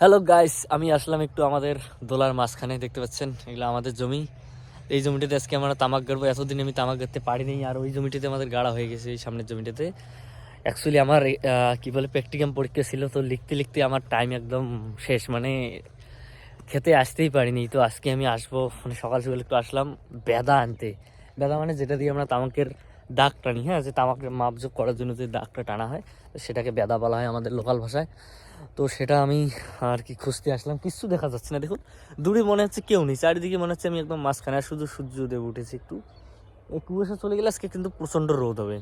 Hello guys আমি আসলাম একটু আমাদের দোলার মাঝখানে, দেখতে পাচ্ছেন? এগুলো আমাদের জমি। এই জমিটাতে আজকে আমরা তামাক গাড়বো। এতদিন আমি তামাক গাড়তে পারিনি, আর ওই জমিটাতে আমাদের গাড়া হয়ে গেছে, এই সামনের জমিটাতে। অ্যাকচুয়ালি আমার কি বলে প্র্যাকটিক্যাম পরীক্ষা ছিল, তো লিখতে লিখতে আমার টাইম একদম শেষ। মানে খেতে আসতেই পারিনি। তো আজকে আমি আসব। মানে সকাল সকাল একটু আসলাম বেদা আনতে। বেদা মানে যেটা দিয়ে আমরা তামাকের দাগ টানি হ্যাঁ যে তামাকের মাপজোক করার জন্য যে দাগটা টানা হয়, সেটাকে বেদা বলা হয় আমাদের লোকাল ভাষায়। তো সেটা আমি আর কি খুঁজতে আসলাম। কিচ্ছু দেখা যাচ্ছে না, দেখুন। দূরে মনে হচ্ছে কেউ নেই, চারিদিকে মনে হচ্ছে আমি একদম মাঝখানে শুধু সূর্য দেব উঠেছি একটু। এই কুয়াশা চলে গেলে আজকে কিন্তু প্রচণ্ড রোদ হবে।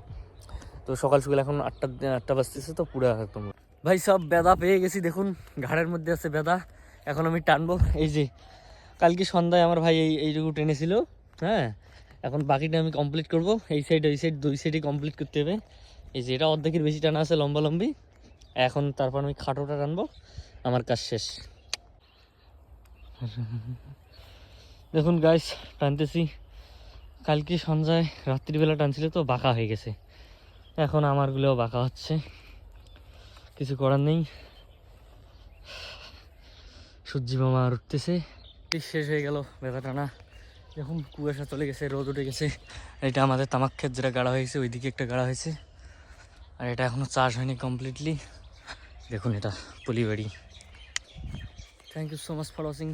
তো সকাল সকাল এখন আটটা আটটা বাজতেছে, তো পুরো একদম ভাই, সব বেদা পেয়ে গেছি, দেখুন, ঘাড়ের মধ্যে আছে বেদা। এখন আমি টানবো। এই যে, কালকে সন্ধ্যায় আমার ভাই এই এইটুকু টেনেছিল হ্যাঁ? এখন বাকিটা আমি কমপ্লিট করব। এই সাইড ওই সাইড দুই সাইডে কমপ্লিট করতে হবে। এই যে এটা অর্ধেকের বেশি টানা আছে, লম্বা লম্বি। এখন তারপর আমি খাটোটা টানবো আমার কাজ শেষ। দেখুন গাইস টানতেছি। কালকে সন্ধ্যায়, রাত্রিবেলা টানছিল তো বাঁকা হয়ে গেছে। এখন আমারগুলোও বাঁকা হচ্ছে। কিছু করার নেই। সূর্যি মামা উঠতেছে। শেষ হয়ে গেল বেদা টানা এখন কুয়াশা চলে গেছে, রোদ উঠে গেছে। এটা আমাদের তামাক ক্ষেত যেটা গাড়া হয়েছে, ওইদিকে একটা গাড়া হয়েছে। আর এটা এখনও চাষ হয়নি কমপ্লিটলি দেখুন এটা Polibari. Thank you so much for watching